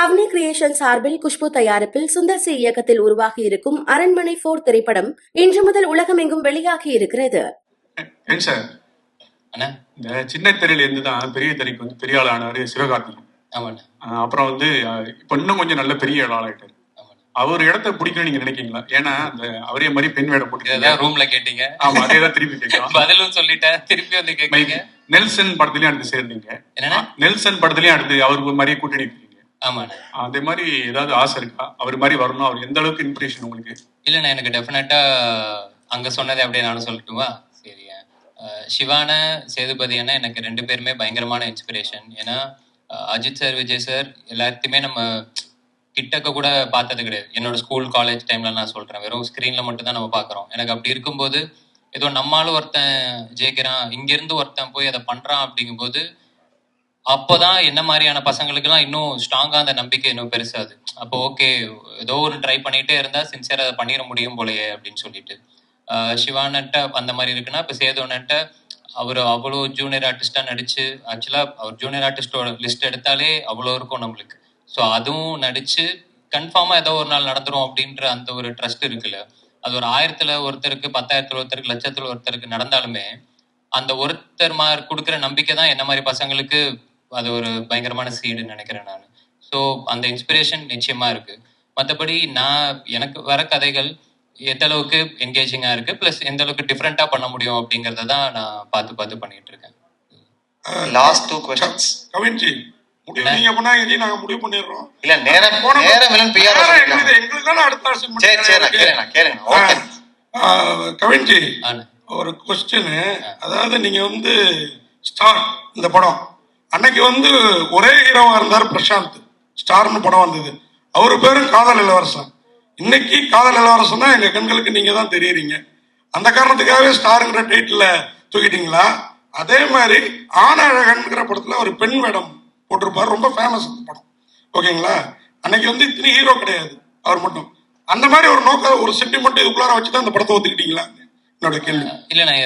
அவனி creation சார்பில் குஷ்பு தயாரிப்பில் Sundar C இயக்கத்தில் உருவாகி இருக்கும் அரண்மனை போர் திரைப்படம் இன்று முதல் உலகமெங்கும் வெளியாகி இருக்கிறது. ஏன் சார்? அண்ணா? இந்த சின்ன திரையில இருந்து தான் பெரிய திரைக்கு வந்து பெரிய ஆள் ஆனாரு சிவகார்த்திகேயன். ஆமாண்ணா. ஆஹ் அப்புறம் வந்து இப்ப இன்னும் கொஞ்சம் நல்ல பெரிய ஆள் ஆமாண்ணா. அவர் இடத்த பிடிக்கணும்னு நீங்க நினைக்கிறீங்களா? ஏன்னா அந்த அவரே மாதிரி பெண் வேடம் போட்டு ரூம்ல கேட்டீங்க? ஆமா அதே தான் திருப்பி கேட்கலாம் பதிலும் சொல்லிட்டேன். திருப்பி வந்து கேக்குறீங்க நெல்சன் படத்துலயும் அடுத்து சேர்ந்தீங்க. நெல்சன் படத்துலயும் அடுத்து அவருக்கு மாதிரியே கூட்டணி அதே மாதிரி ஏதாவது ஆசை இருக்கா? அவர் மாதிரி வரணும். அவர் எந்த அளவுக்கு இன்ஸ்பிரேஷன் உங்களுக்கு? இல்லைண்ணா எனக்கு டெஃபினட்டா அங்க சொன்னதை அப்படியே நானும் சொல்லட்டுமா? அஹ் சிவான சேதுபதி அண்ணா எனக்கு ரெண்டு பேருமே பயங்கரமான இன்ஸ்பிரேஷன் ஏன்னா அஜித் சார் விஜய் சார் எல்லாத்தையுமே நம்ம கிட்டக்க கூட பார்த்தது கிடையாது. என்னோட ஸ்கூல் காலேஜ் டைம்ல நான் சொல்றேன். வெறும் ஸ்க்ரீன்ல மட்டும் தான் நம்ம பார்க்குறோம். எனக்கு அப்படி இருக்கும்போது ஏதோ நம்மளும் ஒருத்தன் ஜெயிக்கிறான் இங்கிருந்து ஒருத்தன் போய் அதை பண்றான் அப்படிங்கும்போது அப்போதான் என்ன மாதிரியான பசங்களுக்குலாம் இன்னும் ஸ்ட்ராங்கா அந்த நம்பிக்கை இன்னும் பெருசாது அப்போ ஓகே ஏதோ ஒரு ட்ரை பண்ணிட்டே இருந்தா சின்சியரா அதை பண்ணிட முடியும் போலயே அப்படின்னு சொல்லிட்டு. சிவானட்ட அந்த மாதிரி இருக்குன்னா இப்போ சேதோனட்ட அவர் அவ்வளோ ஜூனியர் ஆர்டிஸ்டா நடிச்சு ஆக்சுவலா அவர் ஜூனியர் ஆர்டிஸ்டோட லிஸ்ட் எடுத்தாலே அவ்வளோ இருக்கும் நம்மளுக்கு. ஸோ அதுவும் நடிச்சு கன்ஃபார்மா ஏதோ ஒரு நாள் நடந்துரும் அப்படின்ற அந்த ஒரு ட்ரஸ்ட் இருக்குல்ல. அது ஒரு ஆயிரத்துல ஒருத்தருக்கு பத்தாயிரத்துல ஒருத்தருக்கு லட்சத்துல ஒருத்தருக்கு நடந்தாலுமே அந்த ஒருத்தர் மாதிரி கொடுக்குற நம்பிக்கை தான் என்ன மாதிரி பசங்களுக்கு அது ஒரு பயங்கரமான சீடுன்னு நினைக்கிறேன் நான். ஸோ அந்த இன்ஸ்பிரேஷன் நிச்சயமா இருக்கு. மற்றபடி நான் எனக்கு வர கதைகள் எந்த அளவுக்கு என்கேஜிங்கா இருக்கு ப்ளஸ் எந்த அளவுக்கு டிஃப்ரெண்டா பண்ண முடியும் அப்படிங்கறத தான் நான் பார்த்து பார்த்து பண்ணிட்டு இருக்கேன். லாஸ்ட் டூ கொஸ்டின்ஸ் கவின்ஜி நீங்க நாங்க முடிவு பண்ணிடுறோம். இல்ல நேரம் நேரம் பிஆர் எங்களுக்கு அடுத்த வருஷம் சரி சரி நான் கேளுங்க கேளுங்க. ஓகே கவின்ஜி ஒரு கொஸ்டின் அதாவது நீங்க வந்து ஸ்டார் இந்த படம். அன்னைக்கு வந்து ஒரே ஹீரோவா இருந்தார் பிரசாந்த். ஸ்டார்னு படம் வந்தது. அவர் பேரும் காதல் இளவரசன். இன்னைக்கு காதல் இளவரசன் தான் எங்க கண்களுக்கு நீங்க தான் தெரியுறீங்க. அந்த காரணத்துக்காகவே ஸ்டாருங்கிற டைட்டில் தூக்கிட்டீங்களா? அதே மாதிரி ஆனழகன்கிற படத்துல ஒரு பெண் மேடம் போட்டிருப்பார். ரொம்ப ஃபேமஸ் அந்த படம். ஓகேங்களா? அன்னைக்கு வந்து இத்தனை ஹீரோ கிடையாது. அவர் மட்டும். அந்த மாதிரி ஒரு நோக்க ஒரு சென்டிமெண்ட் இதுக்குள்ளார வச்சு தான் அந்த படத்தை ஒத்துக்கிட்டீங்களா? இல்ல நான்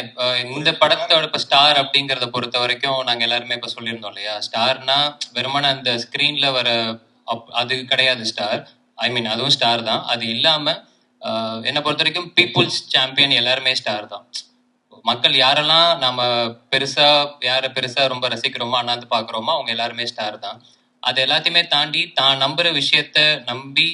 இந்த படத்தோட இப்ப ஸ்டார் அப்படிங்கறத பொறுத்த வரைக்கும் நாங்க எல்லாருமே இப்ப சொல்லியிருந்தோம் இல்லையா? ஸ்டார்னா வெறுமன அந்த ஸ்கிரீன்ல வர அப்- அது கிடையாது ஸ்டார் ஐ மீன் அதுவும் ஸ்டார் தான். அது இல்லாம ஆஹ், என்னை பொறுத்த வரைக்கும் பீப்புள்ஸ் சாம்பியன் எல்லாருமே ஸ்டார் தான். மக்கள் யாரெல்லாம் நாம பெருசா யார பெருசா ரொம்ப ரசிக்கிறோமோ அண்ணாந்து பாக்குறோமோ அவங்க எல்லாருமே ஸ்டார் தான். அது எல்லாத்தையுமே தாண்டி தான் நம்புற விஷயத்த நம்பி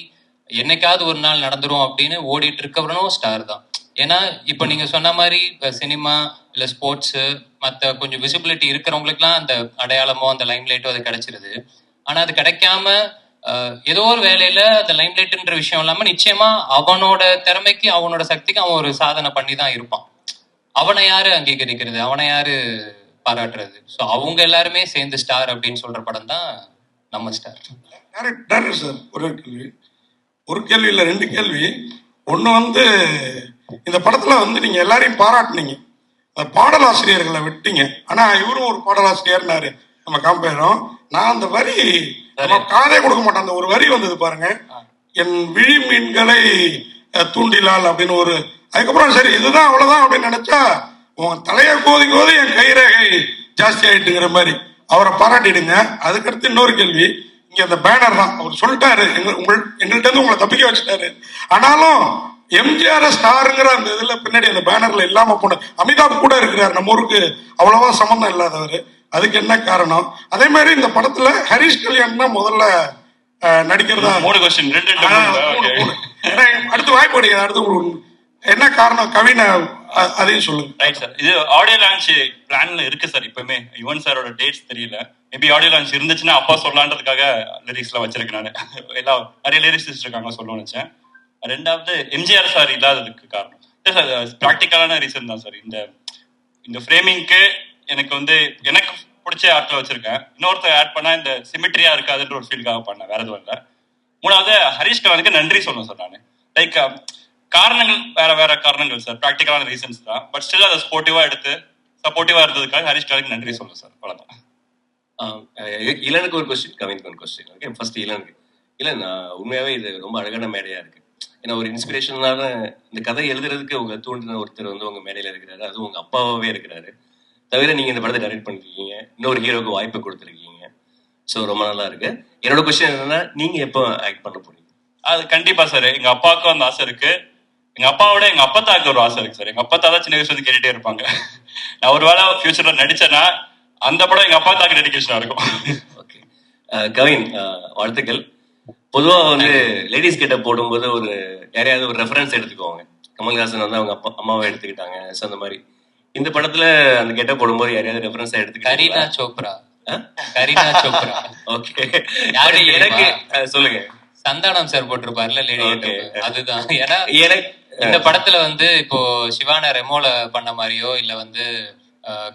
என்னைக்காவது ஒரு நாள் நடந்துரும் அப்படின்னு ஓடிட்டு இருக்கவனும் ஸ்டார் தான். ஏன்னா இப்ப நீங்க சொன்ன மாதிரி சினிமா இல்ல ஸ்போர்ட்ஸ் மத்த கொஞ்சம் விசிபிலிட்டி இருக்கிறவங்களுக்குலாம் அந்த அடையாளமோ அந்த லைம் லைட்டோ அது கிடைச்சிருது. ஆனா அது கிடைக்காம ஏதோ ஒரு வேலையில அந்த லைம் லைட்ன்ற விஷயம் இல்லாம நிச்சயமா அவனோட திறமைக்கு அவனோட சக்திக்கு அவன் ஒரு சாதனை பண்ணி தான் இருப்பான். அவனை யாரு அங்கீகரிக்கிறது? அவனை யாரு பாராட்டுறது? ஸோ அவங்க எல்லாருமே சேர்ந்து ஸ்டார் அப்படின்னு சொல்ற படம் தான் நம்ம ஸ்டார் சார் ஒரு கேள்வி. ஒரு கேள்வி இல்லை ரெண்டு கேள்வி. ஒன்று வந்து இந்த படத்தில் வந்து நீங்கள் எல்லாரையும் பாராட்டுனீங்க. பாடலாசிரியர்களை விட்டீங்க. ஆனால் இவரும் ஒரு பாடலாசிரியர்னாரு. நம்ம காம்பேரும் நான் அந்த வரி நம்ம காதே கொடுக்க மாட்டோம் அந்த ஒரு வரி வந்தது பாருங்க. என் விழி மீன்களை தூண்டிலால் அப்படின்னு ஒரு அதுக்கப்புறம் சரி இதுதான் அவ்வளவுதான் அப்படின்னு நினைச்சா உன் தலையை கோதி கோதி என் கைரேகை ஜாஸ்தி ஆயிட்டுங்கிற மாதிரி. அவரை பாராட்டிடுங்க. அதுக்கடுத்து இன்னொரு கேள்வி. இங்க அந்த பேனர் தான். அவர் சொல்லிட்டாரு. எங்க உங்கள் எங்கள்கிட்ட இருந்து உங்களை தப்பிக்க வச்சுட்டாரு. ஆனாலும் எம்ஜிஆர் ஸ்டாருங்கிற அந்த இதுல பின்னாடி அந்த பேனர்ல இல்லாம போன அமிதாப் கூட இருக்கிறார். நம்ம ஊருக்கு அவ்வளவா சம்பந்தம் இல்லாதவர். அதுக்கு என்ன காரணம்? அதே மாதிரி இந்த படத்துல ஹரிஷ் கல்யாண் தான் முதல்ல நடிக்கிறதா? மூணு கொஸ்டின் ரெண்டு அடுத்து வாய்ப்பு கிடைக்காது அடுத்து என்ன காரணம்? கவினை அதையும் சொல்லுங்க. ரைட் சார் இது ஆடியோ லான்ச் பிளான்ல இருக்கு சார் இப்பவுமே. யுவன் சாரோட டேட்ஸ் தெரியல. மேபி ஆடியோ லான்ச் இருந்துச்சுன்னா அப்பா சொல்லலான்றதுக்காக லிரிக்ஸ்ல வச்சிருக்கேன் நான். எல்லாம் நிறைய லிரிக்ஸ் இருக்காங்க சொல்ல நினைச்சேன். ரெண்டாவது எம்ஜிஆர் சார் இல்லாததுக்கு காரணம். இல்லை சார் ப்ராக்டிக்கலான ரீசன் தான் சார். இந்த இந்த ஃப்ரேமிங்க்கு எனக்கு வந்து எனக்கு பிடிச்ச ஆட்கள் வச்சிருக்கேன். இன்னொருத்தர் ஆட் பண்ணா இந்த சிமிட்ரியா இருக்காதுன்ற ஒரு ஃபீல்டுக்காக பண்ணேன். வேற எதுவும் இல்லை. மூணாவது ஹரீஷ் கலானுக்கு நன்றி சொல்லணும் சார் நான். லைக் காரணங்கள் வேற வேற காரணங்கள் சார். ப்ராக்டிக்கலான ரீசன்ஸ் தான். பட் ஸ்டில் அதை ஸ்போர்ட்டிவா எடுத்து சப்போர்ட்டிவா இருந்ததுக்காக ஹரிஷ் கலானுக்கு நன்றி சொல்லணும் சார். அவ்வளவுதான். ஆஹ் இளனுக்கு ஒரு கொஸ்டின் கவினுக்கு ஒரு கொஸ்டின் ஓகே ஃபர்ஸ்ட் இளனுக்கு. இல்லை நான் உண்மையாவே இது ரொம்ப அழகான மேடையா இருக்கு. ஏன்னா ஒரு இன்ஸ்பிரேஷனான இந்த கதை எழுதுறதுக்கு உங்க தூண்டின ஒருத்தர் வந்து உங்க மேடையில இருக்கிறாரு. அதுவும் உங்க அப்பாவாவே இருக்கிறாரு. தவிர நீங்க இந்த படத்தை டைரக்ட் பண்ணிருக்கீங்க. இன்னொரு ஹீரோக்கு வாய்ப்பு கொடுத்துருக்கீங்க. ஸோ ரொம்ப நல்லா இருக்கு. என்னோட கொஸ்டின் என்னன்னா நீங்க எப்போ ஆக்ட் பண்ண போறீங்க? அது கண்டிப்பா சார் எங்க அப்பாவுக்கும் அந்த ஆசை இருக்கு. எங்க அப்பாவோட எங்க அப்பத்தாக்கு ஒரு ஆசை இருக்கு சார் எங்க அப்பத்தா தான் சின்ன வயசுல இருந்து கேட்டுட்டே இருப்பாங்க. நான் ஒரு வேளை ஃபியூச்சர்ல நடிச்சேன்னா அந்த படம் எங்க அப்பா தாக்கு டெடிகேஷனா இருக்கும். ஓகே கவின் வாழ்த்துக்கள். பொதுவா வந்து லேடிஸ் கிட்ட போடும்போது ஒரு யாரையாவது ஒரு ரெஃபரன்ஸ் எடுத்துக்குவாங்க. கமல்ஹாசன் வந்து அவங்க அப்பா அம்மாவை எடுத்துக்கிட்டாங்க ஸோ அந்த மாதிரி. இந்த படத்துல அந்த கெட்ட போடும்போது யாரையாவது ரெஃபரன்ஸா கரீனா எடுத்துக்கிட்டீங்களா சோப்ரா கரீனா சோப்ரா. ஓகே யாரு எனக்கு சொல்லுங்க. சந்தானம் சார் போட்டிருப்பாருல லேடி. அதுதான். ஏன்னா எனக்கு இந்த படத்துல வந்து இப்போ சிவான ரெமோல பண்ண மாதிரியோ இல்ல வந்து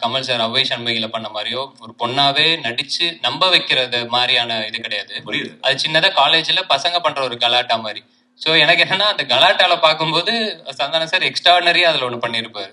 கமல் சார் அவ்வை சண்முகில பண்ண மாதிரியோ ஒரு பொண்ணாவே நடிச்சு நம்ப வைக்கிறது மாதிரியான இது கிடையாது. புரியுது. அது சின்னதா காலேஜ்ல பசங்க பண்ற ஒரு கலாட்டா மாதிரி. சோ எனக்கு என்னன்னா அந்த கலாட்டால பார்க்கும்போது சந்தானம் சார் எக்ஸ்ட்ராடனரியா அதுல ஒண்ணு பண்ணியிருப்பாரு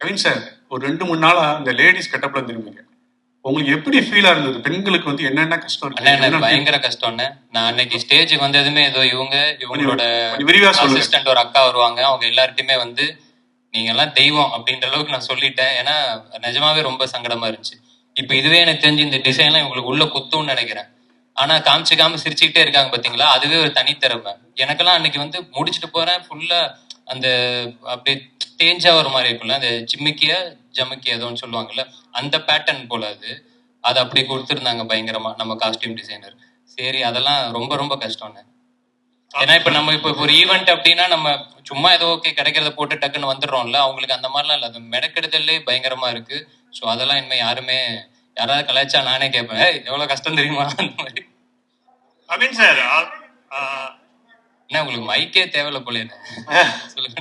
கவின் சார் ஒரு ரெண்டு மூணு நாளா இந்த லேடிஸ் கெட்டப்ல இருந்திருப்பீங்க உங்களுக்கு எப்படி ஃபீலா இருந்தது? பெண்களுக்கு வந்து என்னென்ன கஷ்டம் எனக்கு பயங்கர கஷ்டம்ண்ணே நான் அன்னைக்கு ஸ்டேஜுக்கு வந்ததுமே ஏதோ இவங்க இவங்களோட அசிஸ்டன்ட் ஒரு அக்கா வருவாங்க. அவங்க எல்லார்ட்டையுமே வந்து நீங்க எல்லாம் தெய்வம் அப்படின்ற அளவுக்கு நான் சொல்லிட்டேன். ஏன்னா நிஜமாவே ரொம்ப சங்கடமா இருந்துச்சு. இப்ப இதுவே எனக்கு தெரிஞ்சு இந்த டிசைன்லாம் இவங்களுக்கு உள்ள குத்தும்னு நினைக்கிறேன். ஆனா காமிச்சுக்காம சிரிச்சுக்கிட்டே இருக்காங்க பாத்தீங்களா? அதுவே ஒரு தனித்திறமை. எனக்கெல்லாம் அன்னைக்கு வந்து முடிச்சுட்டு போறேன். ஃபுல்லா அந்த அப்படியே தேஞ்சா ஒரு மாதிரி இருக்கும்ல. அந்த சிம்மிக்கிய ஜமுக்கிய ஏதோன்னு சொல்லுவாங்கல்ல. அந்த பேட்டர்ன் போல அது. அது அப்படி கொடுத்துருந்தாங்க பயங்கரமா நம்ம காஸ்டியூம் டிசைனர் சரி அதெல்லாம் ரொம்ப ரொம்ப கஷ்டம்ண்ணே ஏன்னா இப்ப நம்ம இப்ப ஒரு ஈவெண்ட் அப்படின்னா நம்ம சும்மா ஏதோ ஓகே கிடைக்கிறத போட்டு டக்குன்னு வந்துடுறோம்ல. அவங்களுக்கு அந்த மாதிரிலாம் இல்ல. அது மெனக்கெடுதல்லே பயங்கரமா இருக்கு. ஸோ அதெல்லாம் இனிமே யாருமே யாராவது கலாய்ச்சா நானே கேட்பேன். "ஏய், எவ்வளவு கஷ்டம் தெரியுமா? அந்த மாதிரி. என்ன உங்களுக்கு மைக்கே தேவையில்ல போல என்ன சொல்லுங்க.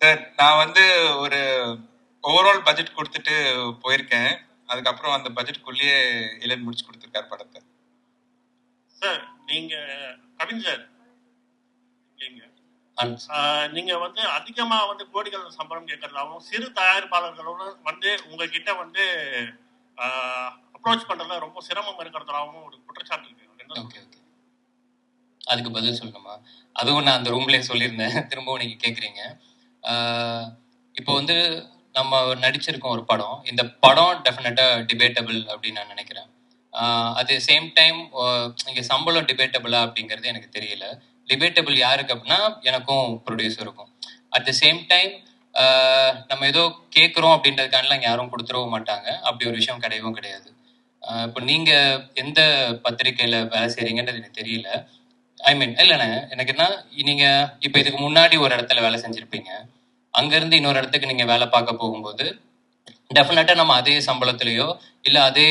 சார் நான் வந்து ஒரு ஓவரால் பட்ஜெட் கொடுத்துட்டு போயிருக்கேன். அதுக்கப்புறம் அந்த பட்ஜெட்குள்ளேயே இளன் முடிச்சு கொடுத்துருக்காரு படத்தை. சார் நீங்க கவின் சார். நீங்க வந்து அதிகமா வந்து கோடிகள் சம்பளம் கேட்கறதாகவும் சிறு தயாரிப்பாளர்களோட வந்து உங்ககிட்ட வந்து அப்ரோச் பண்றதுல ரொம்ப சிரமம் இருக்கிறதாகவும் ஒரு குற்றச்சாட்டு இருக்கு. அதுக்கு பதில் சொல்லணுமா? அதுவும் நான் அந்த ரூம்லேயே சொல்லியிருந்தேன். திரும்பவும் நீங்கள் கேட்குறீங்க இப்போ வந்து நம்ம நடிச்சிருக்கோம் ஒரு படம். இந்த படம் டெஃபினட்டாக டிபேட்டபிள் அப்படின்னு நான் நினைக்கிறேன். அட் அது சேம் டைம் இங்கே சம்பளம் டிபேட்டபிளா அப்படிங்கிறது எனக்கு தெரியல. டிபேட்டபிள் யாருக்கு அப்படின்னா எனக்கும் ப்ரொடியூசருக்கும் அட் த சேம் டைம் நம்ம ஏதோ கேட்குறோம் அப்படின்றதுக்கானலாம் யாரும் கொடுத்துடவும் மாட்டாங்க. அப்படி ஒரு விஷயம் கிடையவும் கிடையாது. இப்போ நீங்கள் எந்த பத்திரிகையில் வேலை செய்கிறீங்கன்றது எனக்கு தெரியல. ஐ மீன் இல்லைண்ணே. எனக்கு என்ன நீங்க இப்போ இதுக்கு முன்னாடி ஒரு இடத்துல வேலை செஞ்சிருப்பீங்க. அங்கிருந்து இன்னொரு இடத்துக்கு நீங்க வேலை பார்க்க போகும்போது டெஃபினட்டா நம்ம அதே சம்பளத்திலயோ இல்ல அதே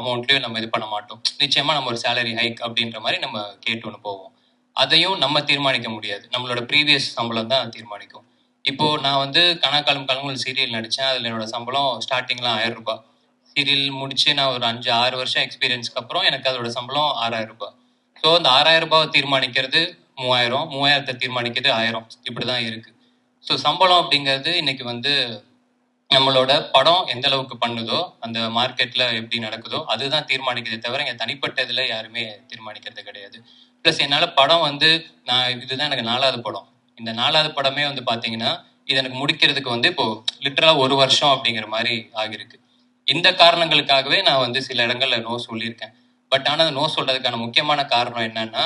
அமௌண்ட்லயோ நம்ம இது பண்ண மாட்டோம். நிச்சயமா நம்ம ஒரு சேலரி ஹைக் அப்படின்ற மாதிரி நம்ம கேட்டு ஒன்று போவோம். அதையும் நம்ம தீர்மானிக்க முடியாது. நம்மளோட ப்ரீவியஸ் சம்பளம் தான் தீர்மானிக்கும். இப்போ நான் வந்து கணக்காலம் கலங்கல் சீரியல் நடிச்சேன். அதுல என்னோட சம்பளம் ஸ்டார்டிங்லாம் ஆயிரம் ரூபாய். சீரியல் முடிச்சு நான் ஒரு அஞ்சு ஆறு வருஷம் எக்ஸ்பீரியன்ஸ்க்கு அப்புறம் எனக்கு அதோட சம்பளம் ஆறாயிரம் ரூபாய். ஸோ அந்த ஆறாயிரம் ரூபாவை தீர்மானிக்கிறது மூவாயிரம் மூவாயிரத்தை தீர்மானிக்கிறது ஆயிரம். இப்படிதான் இருக்கு. ஸோ சம்பளம் அப்படிங்கிறது இன்னைக்கு வந்து நம்மளோட படம் எந்த அளவுக்கு பண்ணுதோ அந்த மார்க்கெட்ல எப்படி நடக்குதோ அதுதான் தீர்மானிக்கிறதே தவிர இங்க தனிப்பட்ட இதுல யாருமே தீர்மானிக்கிறது கிடையாது. ப்ளஸ் என்னால படம் வந்து நான் இதுதான் எனக்கு நாலாவது படம். இந்த நாலாவது படமே வந்து பாத்தீங்கன்னா இது எனக்கு முடிக்கிறதுக்கு வந்து இப்போ லிட்டரலா ஒரு வருஷம் அப்படிங்கிற மாதிரி ஆகிருக்கு இந்த காரணங்களுக்காகவே நான் வந்து சில இடங்கள்ல நோ சொல்லியிருக்கேன். பட் ஆனா நோ சொல்றதுக்கான முக்கியமான காரணம் என்னன்னா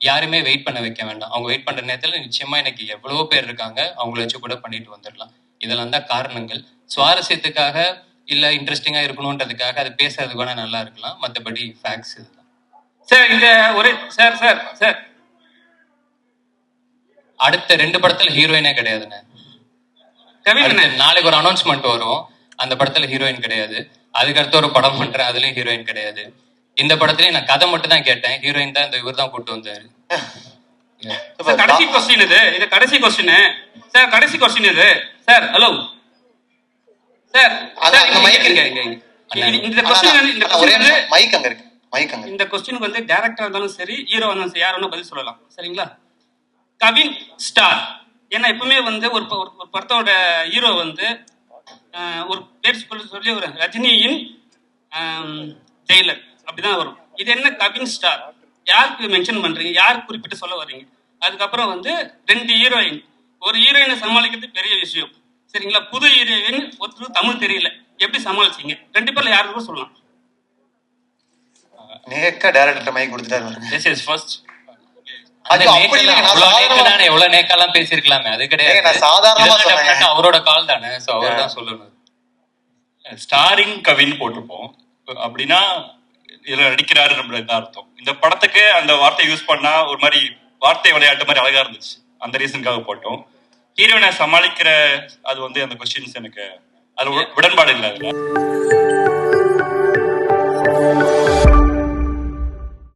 யாருமே வெயிட் பண்ண வைக்க வேண்டாம். அவங்க வெயிட் பண்ற நேரத்துல நிச்சயமா எனக்கு எவ்வளவோ பேர் இருக்காங்க. அவங்கள வச்சு கூட பண்ணிட்டு வந்துடலாம். இதெல்லாம் தான் காரணங்கள். சுவாரஸ்யத்துக்காக இல்ல இன்ட்ரெஸ்டிங்கா இருக்கணும்ன்றதுக்காக அது பேசுறதுக்கு வேணா நல்லா இருக்கலாம். மத்தபடி ஃபேக்ட்ஸ் இதுதான். சார் இந்த ஒரு சார் சார் சார் அடுத்த ரெண்டு படத்துல ஹீரோயினே கிடையாதுண்ணே. நாளைக்கு ஒரு அனௌன்ஸ்மெண்ட் வரும். அந்த படத்துல ஹீரோயின் கிடையாது. அதுக்கு அடுத்து ஒரு படம் பண்றேன். அதுலயும் ஹீரோயின் கிடையாது. இந்த படத்துலயும் நான் கதை மட்டும் தான் கேட்டேன். ஹீரோயின் தான் இந்த இவர் தான் கூட்டு வந்தாரு. சார் கடைசி கொஸ்டின் இது. இது கடைசி கொஸ்டின் சார் கடைசி கொஸ்டின் இது. சார் ஹலோ சார் அங்க- சார் அங்க இங்க mic இங்க இருக்கு. இங்க இங்க. அண்ணா, இந்த கொஸ்டின் இந்த அண்ணா, ஒரே கொஸ்டின் வந்து மைக் அங்க இருக்கு மைக் அங்க இருக்கு. இந்த கொஸ்டினுக்கு வந்து டேரக்டரா இருந்தாலும் சரி ஹீரோ இருந்தாலும் சரி யார் வேணா பதில் சொல்லலாம். சரிங்களா? கவின் ஸ்டார். ஏன்னா எப்பவுமே வந்து ஒரு ப- ஒரு- ஒரு படத்தோட ஹீரோ வந்து ஆஹ், ஒரு பேர் சொல்லி சொல்லி ஒரு ரஜினியின் ஜெயிலர் அப்படிதான் வரும். இது என்ன கவின் ஸ்டார் யாருக்கு மென்ஷன் பண்றீங்க? யார் குறிப்பிட்டு சொல்ல வர்றீங்க? அதுக்கப்புறம் வந்து ரெண்டு ஹீரோயின் ஒரு ஹீரோயினை சமாளிக்கிறது பெரிய விஷயம். சரிங்களா? புது ஹீரோயின் ஒருத்தருக்கு தமிழ் தெரியல. எப்படி சமாளிச்சீங்க? ரெண்டு பேர்ல யாருக்கும் சொல்லலாம். நேக்கா டேரக்டர் மைக் கொடுத்துட்டாரு திஸ் இஸ் ஃபர்ஸ்ட் எவ்வளவு பேசியிருக்கலாமே அது கிடையாது. அவரோட கால் தானே சோ அவர் தான் சொல்லணும். ஸ்டாரிங் கவின் போட்டிருப்போம். அப்படின்னா இதுல நடிக்கிறாரு நம்மளுக்கு தான் அர்த்தம்? இந்த படத்துக்கு அந்த வார்த்தை யூஸ் பண்ணா ஒரு மாதிரி வார்த்தை விளையாட்டு மாதிரி அழகா இருந்துச்சு. அந்த ரீசனுக்காக போட்டோம். ஹீரோயினை சமாளிக்கிற அது வந்து அந்த கொஸ்டின்ஸ் எனக்கு அது உடன்பாடு இல்லை